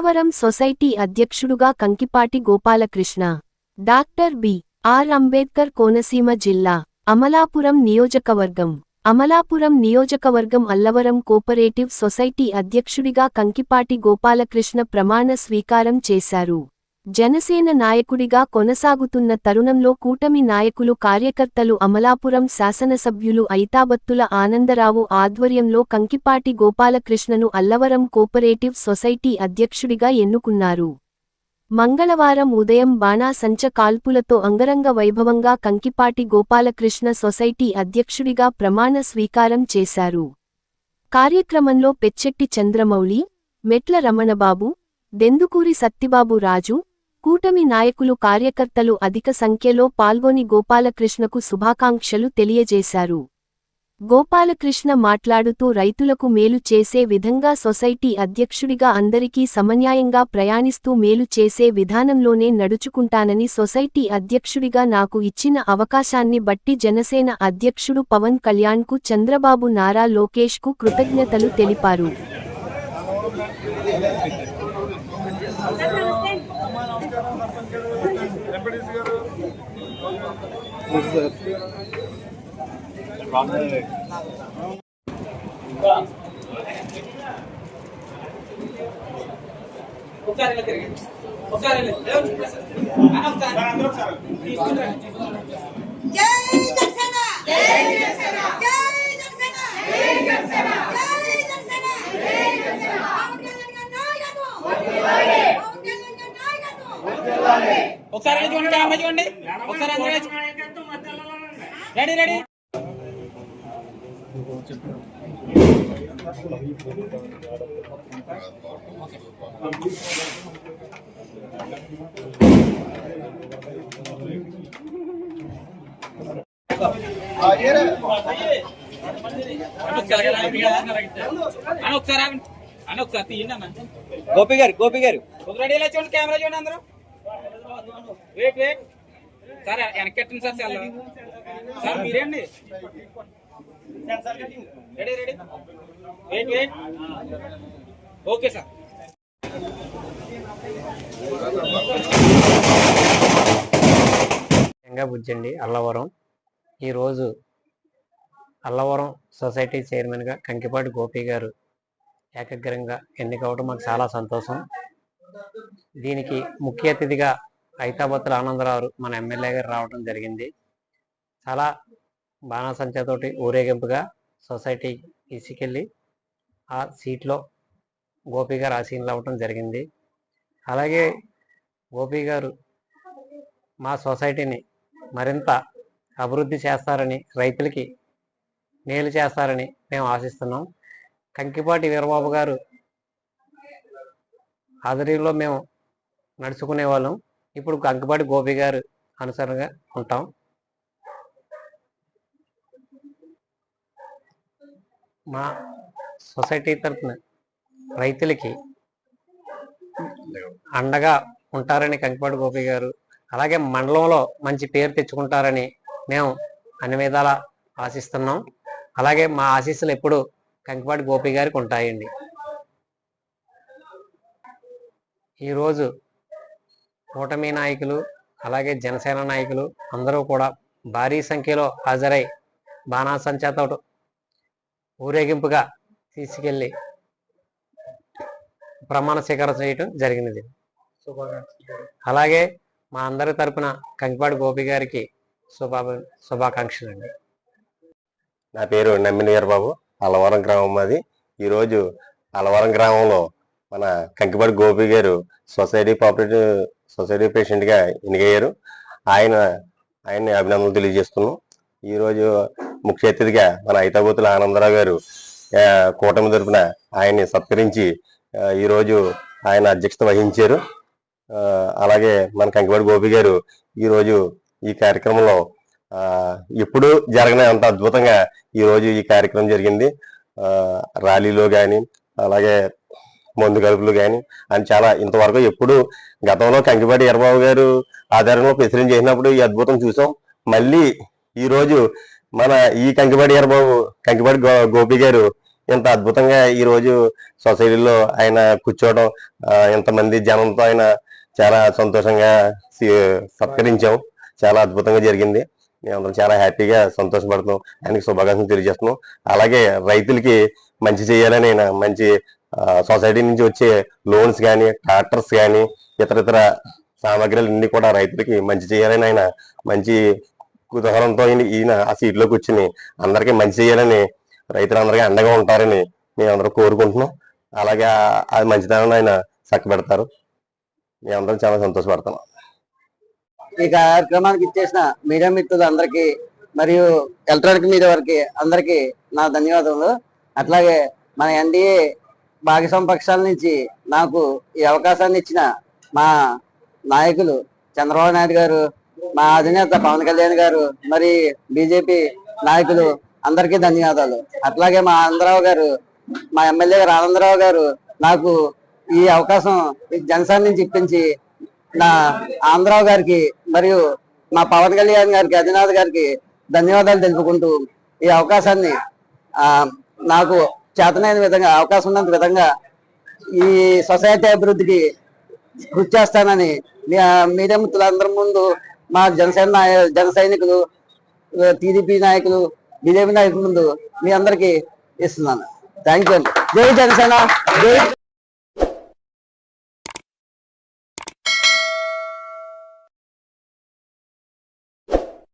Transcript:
Allavaram society అధ్యక్షుడుగా Kankipati Gopalakrishna. Doctor B. R. Ambedkar Konaseema జిల్లా అమలాపురం నియోజకవర్గం. అమలాపురం నియోజకవర్గం అల్లవరం కోపరేటివ్ సొసైటీ అధ్యక్షుడిగా కంకిపాటి గోపాలకృష్ణ ప్రమాణ స్వీకారం చేశారు. జనసేన నాయకుడిగా కొనసాగుతున్న తరుణంలో కూటమి నాయకులు కార్యకర్తలు అమలాపురం శాసనసభ్యులు ఐతాబత్తుల ఆనందరావు ఆధ్వర్యంలో కంకిపాటి గోపాలకృష్ణను అల్లవరం కోపరేటివ్ సొసైటీ అధ్యక్షుడిగా ఎన్నుకున్నారు. మంగళవారం ఉదయం బాణాసంచ కాల్పులతో అంగరంగ వైభవంగా కంకిపాటి గోపాలకృష్ణ సొసైటీ అధ్యక్షుడిగా ప్రమాణ స్వీకారం చేశారు. కార్యక్రమంలో పెచ్చెట్టి చంద్రమౌళి మెట్ల రమణబాబు దెందుకూరి సత్తిబాబు రాజు కూటమి నాయకులు కార్యకర్తలు అధిక సంఖ్యలో పాల్గొని గోపాలకృష్ణకు శుభాకాంక్షలు తెలియజేశారు. గోపాలకృష్ణ మాట్లాడుతూ రైతులకు మేలు చేసే విధంగా సొసైటీ అధ్యక్షుడిగా అందరికీ సమన్యాయంగా ప్రయాణిస్తూ మేలు చేసే విధానంలోనే నడుచుకుంటానని సొసైటీ అధ్యక్షుడిగా నాకు ఇచ్చిన అవకాశాన్ని బట్టి జనసేన అధ్యక్షుడు పవన్ కళ్యాణ్కు చంద్రబాబు నారా లోకేష్కు కృతజ్ఞతలు తెలిపారు. ఒకసారి ఇలా తిరిగి ఒకసారి చూడండి అమ్మ చూడండి ఒకసారి. Ready ready. ఒకసారి తీయండి అన్న. గోపి గారు గోపి గారు. రెడీ ఇలా చూడండి కెమెరా చూడండి అందరూ. వెయిట్ వెయిట్ సార్ వెనకెట్టండి sir cell sir మీరేండి ready ready. Wait wait okay sir. బుజ్జండి Allavaram. ఈరోజు అల్లవరం సొసైటీ చైర్మన్గా కంకిపాటి గోపి గారు ఏకగ్రంగా ఎన్నికవడం మాకు చాలా సంతోషం. దీనికి ముఖ్య అతిథిగా ఐతాబత్తుల ఆనందరావు మన ఎమ్మెల్యే గారు రావడం జరిగింది. చాలా బాణాసంచతోటి ఊరేగింపుగా సొసైటీ తీసుకెళ్ళి ఆ సీట్లో గోపి గారు ఆసీనులు అవ్వటం జరిగింది. అలాగే గోపి గారు మా సొసైటీని మరింత అభివృద్ధి చేస్తారని రైతులకి మేలు చేస్తారని మేము ఆశిస్తున్నాం. కంకిపాటి వీరబాబు గారు ఆధ్వర్యంలో మేము నడుచుకునే వాళ్ళం. ఇప్పుడు గంగపాటి గోపి గారు అనుసరంగా ఉంటాం. మా సొసైటీ తరఫున రైతులకి అండగా ఉంటారని కంకిపాటి గోపి గారు అలాగే మండలంలో మంచి పేరు తెచ్చుకుంటారని మేము అన్ని విధాలా ఆశిస్తున్నాం. అలాగే మా ఆశీస్సులు ఎప్పుడు కంకిపాటి గోపి గారికి ఉంటాయండి. ఈరోజు కూటమి నాయకులు అలాగే జనసేన నాయకులు అందరూ కూడా భారీ సంఖ్యలో హాజరై బాణాసంచాతో ఊరేగింపుగా తీసుకెళ్ళి ప్రమాణ స్వీకారం చేయటం జరిగినది. అలాగే మా అందరి తరపున కంకిపాడు గోపి గారికి శుభా శుభాకాంక్షలు అండి. నా పేరు నమ్మిన వీరబాబు అలవరం గ్రామం మాది. ఈరోజు అలవరం గ్రామంలో మన కంకిపాటి గోపి గారు సొసైటీ కోఆపరేటివ్ సొసైటీ పేషెంట్గా ఎన్నికయ్యారు ఆయన ఆయన్ని అభినందనలు తెలియజేస్తున్నాం. ఈరోజు ముఖ్య అతిథిగా మన ఐతాబోతుల ఆనందరావు గారు కూటమి తరపున ఆయన్ని సత్కరించి ఈరోజు ఆయన అధ్యక్షత వహించారు. అలాగే మన కంకిపాటి గోపి గారు ఈరోజు ఈ కార్యక్రమంలో ఎప్పుడూ ఎప్పుడు జరగని అంత అద్భుతంగా ఈరోజు ఈ కార్యక్రమం జరిగింది. ర్యాలీలో కానీ అలాగే మందు కలుపులు కానీ అని చాలా ఇంతవరకు ఎప్పుడు గతంలో కంకిపాటి ఎర్రబాబు గారు ఆధారంలో ప్రెసిడెంట్ చేసినప్పుడు ఈ అద్భుతం చూసాం. మళ్ళీ ఈ రోజు మన ఈ కంకిపాటి ఎర్రబాబు కంకిపాటి గో- గోపి గారు ఇంత అద్భుతంగా ఈ రోజు సొసైటీలో ఆయన కూర్చోవడం ఇంతమంది జనంతో ఆయన చాలా సంతోషంగా సత్కరించాం. చాలా అద్భుతంగా జరిగింది. మేమందరం చాలా హ్యాపీగా సంతోషపడుతున్నాం. ఆయనకి శుభాకాంక్షలు తెలియజేస్తున్నాం. అలాగే రైతులకి మంచి చేయాలని ఆయన మంచి సొసైటీ నుంచి వచ్చే లోన్స్ కానీ ట్రాక్టర్స్ కానీ ఇతర ఇతర సామాగ్రిలన్నీ కూడా రైతులకి మంచి చేయాలని ఆయన మంచి కుతూహలంతో ఈయన ఈయన ఆ సీట్లో కూర్చుని అందరికీ మంచి చేయాలని రైతులందరికీ అండగా ఉంటారని మేమందరం కోరుకుంటున్నాం. అలాగే అది మంచిదనని ఆయన చక్కబెడతారు. మేమందరం చాలా సంతోషపడుతున్నాం ఈ కార్యక్రమానికి ఇచ్చేసిన మీడియా మిత్రులందరికీ మరియు ఎలక్ట్రానిక్ మీడియా వారికి అందరికీ నా ధన్యవాదములు. అట్లాగే మన ఎన్డీఏ భాగస్వామి పక్షాల నుంచి నాకు ఈ అవకాశాన్ని ఇచ్చిన మా నాయకులు చంద్రబాబు నాయుడు గారు మా అధినేత పవన్ కళ్యాణ్ గారు మరి బీజేపీ నాయకులు అందరికీ ధన్యవాదాలు. అట్లాగే మా ఆనందరావు గారు మా ఎమ్మెల్యే గారు ఆనందరావు గారు నాకు ఈ అవకాశం ఈ జనసేన నుంచి ఇప్పించి నా ఆంధ్రావు గారికి మరియు మా పవన్ కళ్యాణ్ గారికి అధినాథ్ గారికి ధన్యవాదాలు తెలుపుకుంటూ ఈ అవకాశాన్ని నాకు చేతనైన విధంగా అవకాశం ఉన్నంత విధంగా ఈ సొసైటీ అభివృద్ధికి కృషి చేస్తానని మీడియా మిత్రులందరి ముందు మా జనసేన జన సైనికులు టీడీపీ నాయకులు బీజేపీ నాయకుల ముందు మీ అందరికీ ఇస్తున్నాను. థ్యాంక్ యూ జై జనసేన జై